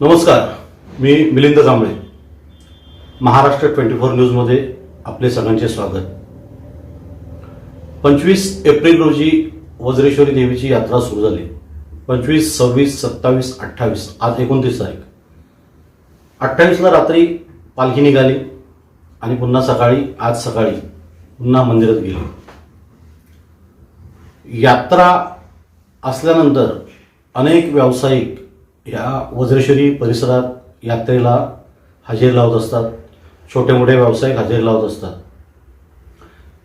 नमस्कार मी Milind Jambhale. Maharashtra twenty four न्यूजमध्ये आपले सगळ्यांचे स्वागत. पंचवीस एप्रिल रोजी वज्रेश्वरी देवीची यात्रा सुरू झाली. पंचवीस सव्वीस सत्तावीस अठ्ठावीस आज एकोणतीस तारीख. अठ्ठावीसला रात्री पालखी निघाली आणि पुन्हा सकाळी आज सकाळी पुन्हा मंदिरात गेली. यात्रा असल्यानंतर अनेक व्यावसायिक या वज्रेश्वरी परिसरात यात्रेला हजेरी लावत असतात. छोटे मोठे व्यावसायिक हजेरी लावत असतात.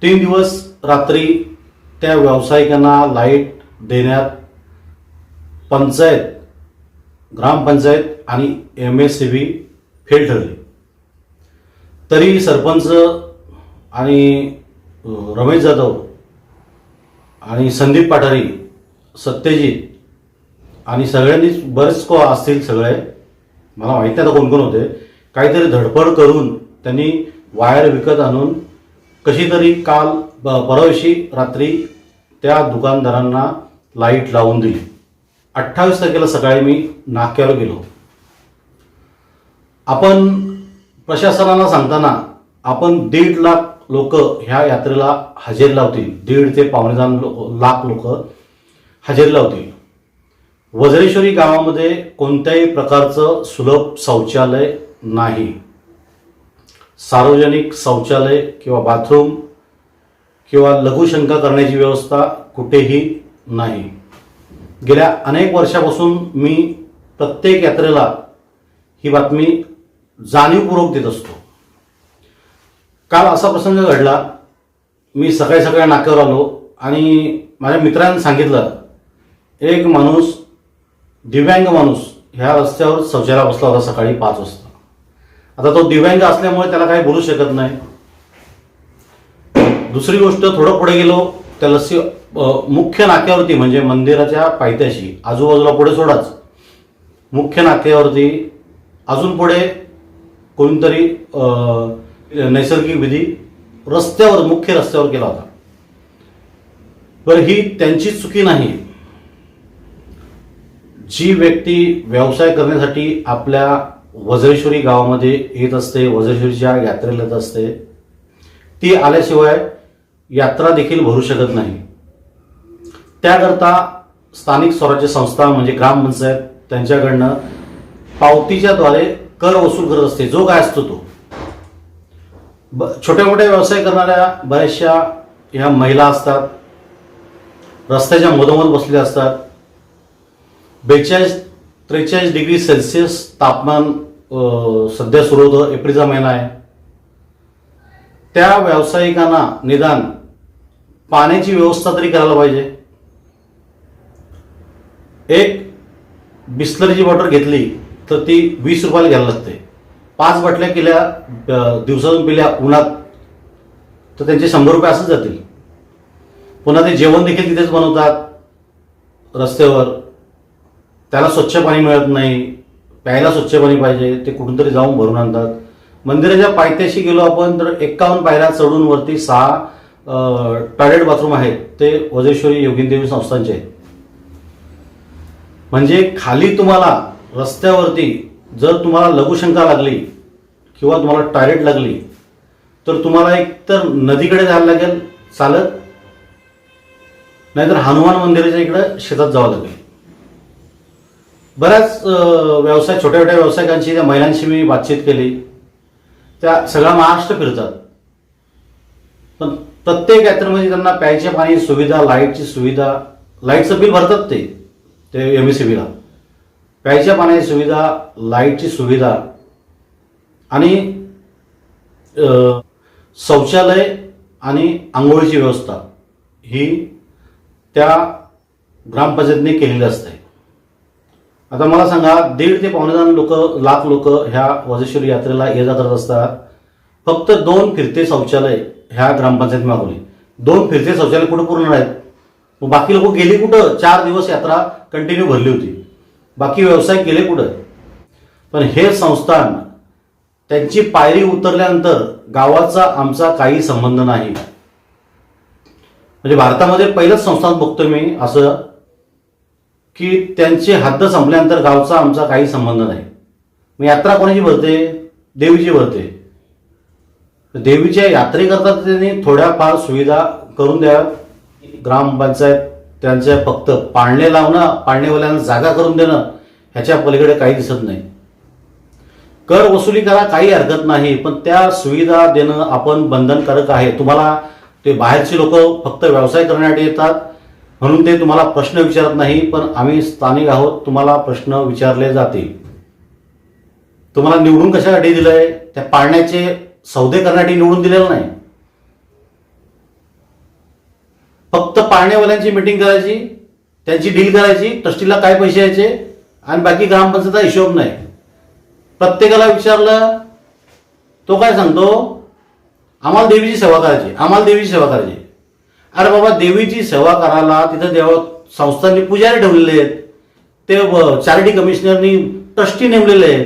तीन दिवस रात्री त्या व्यावसायिकांना लाइट देण्यात पंचायत ग्रामपंचायत आणि M S C B fail ठरली. तरी सरपंच आणि रमेश जाधव आणि संदीप पाठारी सत्यजित आणि सगळ्यांनीच बरेच को असतील सगळे. मला माहिती नाही आता कोण कोण होते. काहीतरी धडपड करून त्यांनी वायर विकत आणून कशी तरी काल ब- परवाशी रात्री त्या दुकानदारांना लाइट लावून दिली. अठ्ठावीस तारखेला सकाळी मी नाक्यावर गेलो. आपण प्रशासनाला सांगताना आपण दीड लाख लोक ह्या यात्रेला हजेरी लावतील. दीड ते पावणे लो- लाख लोक हजेरी लावतील. वज्रेश्वरी गावामध्ये कोणत्याही प्रकारचं सुलभ शौचालय नाही. सार्वजनिक शौचालय किंवा बाथरूम किंवा लघुशंका करण्याची व्यवस्था कुठेही नाही. गेल्या अनेक वर्षापासून मी प्रत्येक यात्रेला ही बातमी जाणीवपूर्वक देत असतो. काल असा प्रसंग घडला. मी सकाळी सकाळी नाक्यावर आलो आणि माझ्या मित्रांनी सांगितलं एक माणूस दिव्यांग माणूस ह्या रस्त्यावर शौचालय बसला होता सकाळी पाच वाजता. आता तो दिव्यांग असल्यामुळे त्याला काही बोलू शकत नाही. दुसरी गोष्ट थोडं पुढे गेलो त्या लस्सी मुख्य नाक्यावरती म्हणजे मंदिराच्या पायथ्याशी आजूबाजूला पुढे सोडाच. मुख्य नाक्यावरती अजून पुढे कोणतरी नैसर्गिक विधी रस्त्यावर मुख्य रस्त्यावर केला होता. बरं ही त्यांची चुकी नाही. जी व्यक्ती व्यवसाय करण्यासाठी आपल्या वज्रेश्वरी गावामध्ये येत असते वज्रेश्वरीच्या यात्रेला येत असते ती आल्याशिवाय यात्रा देखील भरू शकत नाही. त्याकरता स्थानिक स्वराज्य संस्था म्हणजे ग्रामपंचायत त्यांच्याकडनं पावतीच्याद्वारे कर वसूल करत असते जो काय असतो तो. ब छोट्या मोठ्या व्यवसाय करणाऱ्या बऱ्याचशा ह्या महिला असतात रस्त्याच्या मधोमध बसल्या असतात बेचाळीस त्रेचाळीस डिग्री सेल्सिअस तापमान सध्या सुरू होतं एप्रिलचा महिना आहे. त्या व्यावसायिकांना निदान पाण्याची व्यवस्था तरी करायला पाहिजे. एक बिस्लरीची बॉटल घेतली तर ती वीस रुपयाला घ्यायला लागते. पाच बाटल्या केल्या दिवसातून पिल्या उन्हात तर त्यांचे शंभर रुपये असंच जातील. पुन्हा ते जेवण देखील तिथेच बनवतात रस्त्यावर. त्याला स्वच्छ पाणी मिळत नाही प्यायला स्वच्छ पाणी पाहिजे ते कुठून तरी जाऊन भरून आणतात. मंदिराच्या पायथ्याशी गेलो आपण तर एक्कावन्न पायऱ्या चढून वरती सहा टॉयलेट बाथरूम आहेत. ते वजेश्वरी योगिंदेवी संस्थांचे आहेत. म्हणजे खाली तुम्हाला रस्त्यावरती जर तुम्हाला लघुशंका लागली किंवा तुम्हाला टॉयलेट लागली तर तुम्हाला एक तर नदीकडे जायला लागेल चालत. नाहीतर हनुमान मंदिराच्या इकडं शेतात जावं लागेल. बऱ्याच व्यवसाय छोट्या छोट्या व्यावसायिकांशी त्या महिलांशी मी बातचीत केली. त्या सगळा महाराष्ट्र फिरतात. पण प्रत्येक यात्रेमध्ये त्यांना प्यायच्या पाणी सुविधा लाईटची सुविधा लाईटचं बिल भरतात ते ते एम एस सी बीला प्यायच्या पाण्याची सुविधा लाईटची सुविधा आणि शौचालय आणि आंघोळीची व्यवस्था ही त्या ग्रामपंचायतीने केलेली असते. आता मला सांगा दीड ते पावणे लोक लाख लोक ह्या वजेश्वरी यात्रेला ये जात करत असतात. फक्त दोन फिरते शौचालय ह्या ग्रामपंचायत मागवली. दोन फिरते शौचालय कुठं पूर्ण आहेत मग बाकी लोक गेले कुठं? चार दिवस यात्रा कंटिन्यू भरली होती. बाकी व्यवसाय गेले कुठं? पण हे संस्थान त्यांची पायरी उतरल्यानंतर गावाचा आमचा काही संबंध नाही. म्हणजे भारतामध्ये पहिलंच संस्थान बघतोय मी असं की त्यांची हद्द संपल्यानंतर गावचा आमचा काही संबंध नाही. मग यात्रा कोणाची भरते? देवीची भरते. देवीच्या यात्रेकरता त्यांनी थोड्याफार सुविधा करून द्या. ग्रामपंचायत त्यांचे फक्त पाळणे लावणं पाळणेवाल्यांना जागा करून देणं ह्याच्या पलीकडे काही दिसत नाही. कर वसुली करा काही हरकत नाही पण त्या सुविधा देणं आपण बंधनकारक आहे. तुम्हाला ते बाहेरचे लोक फक्त व्यवसाय करण्यासाठी येतात म्हणून ते तुम्हाला प्रश्न विचारत नाही पण आम्ही स्थानिक आहोत तुम्हाला प्रश्न विचारले जातील. तुम्हाला निवडून कशासाठी दिलंय? त्या पाळण्याचे सौदे करण्यासाठी निवडून दिलेलं नाही. फक्त पाळणेवाल्यांची मिटिंग करायची त्यांची डील करायची ट्रस्टीला काय पैसे यायचे आणि बाकी ग्रामपंचायतचा हिशोब नाही. प्रत्येकाला विचारलं तो काय सांगतो? आम्हाला देवीची सेवा करायची आम्हाला देवीची सेवा करायची. अरे बाबा देवीची सेवा करायला तिथं देवा संस्थांनी पुजारी ठेवलेले आहेत. ते चॅरिटी कमिशनरनी ट्रस्टी नेमलेले आहेत.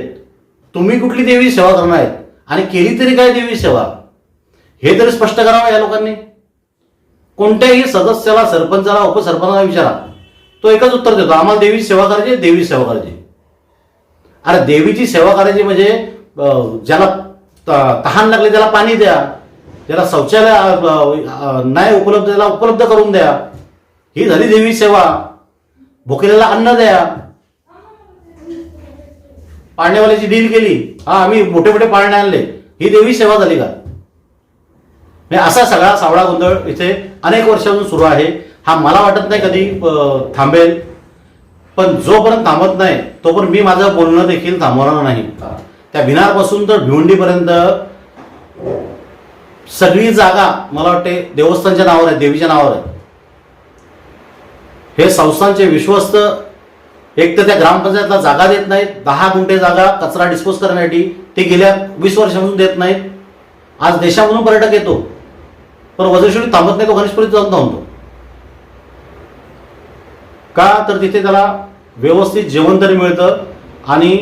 तुम्ही कुठली देवी सेवा करणार आहेत? आणि केली तरी काय देवी सेवा? हे तरी स्पष्ट करावं या लोकांनी. कोणत्याही सदस्याला सरपंचाला उपसरपंचाला विचारा. तो एकच उत्तर देतो आम्हाला देवीची सेवा करायची देवी सेवा करायची अरे देवीची सेवा करायची म्हणजे ज्याला तहान लागले त्याला पाणी द्या. ज्याला शौचालय नाही उपलब्ध त्याला उपलब्ध करून द्या. ही झाली देवी सेवा. भुकेलेला अन्न द्या. पाळणेवाल्याची डील केली. हा आम्ही मोठे मोठे पाळणे आणले. ही देवी सेवा झाली का? म्हणजे असा सगळा सावळा गोंधळ इथे अनेक वर्षांपासून सुरू आहे. हा मला वाटत नाही कधी थांबेल. पण जोपर्यंत थांबत नाही तोपर्यंत मी माझं बोलणं देखील थांबवणार नाही. त्या भिनारपासून तर भिवंडीपर्यंत सगळी जागा मला वाटते देवस्थानच्या नावावर आहे देवीच्या नावावर आहे. हे संस्थांचे विश्वस्त एक तर त्या ग्रामपंचायतला जागा देत नाहीत दहा गुंठे जागा कचरा डिस्पोज करण्यासाठी ते गेल्या वीस वर्षापासून देत नाहीत. आज देशामधून पर्यटक येतो पण वजश्री थांबत नाही तो गणेशपुरीत जाऊन थांबतो. का तर तिथे त्याला व्यवस्थित जेवण तरी मिळतं आणि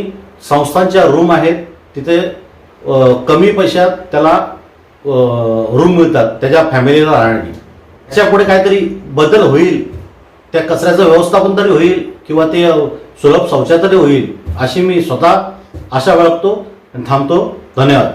संस्थांच्या रूम आहेत तिथे कमी पैशात त्याला रूम मिळतात त्याच्या फॅमिलीला राहण्यासाठी. त्याच्या पुढे काहीतरी बदल होईल त्या कचऱ्याचं व्यवस्थापन तरी होईल किंवा ते सुलभ शौचालय तरी होईल अशी मी स्वतः आशा बाळगतो आणि थांबतो. धन्यवाद.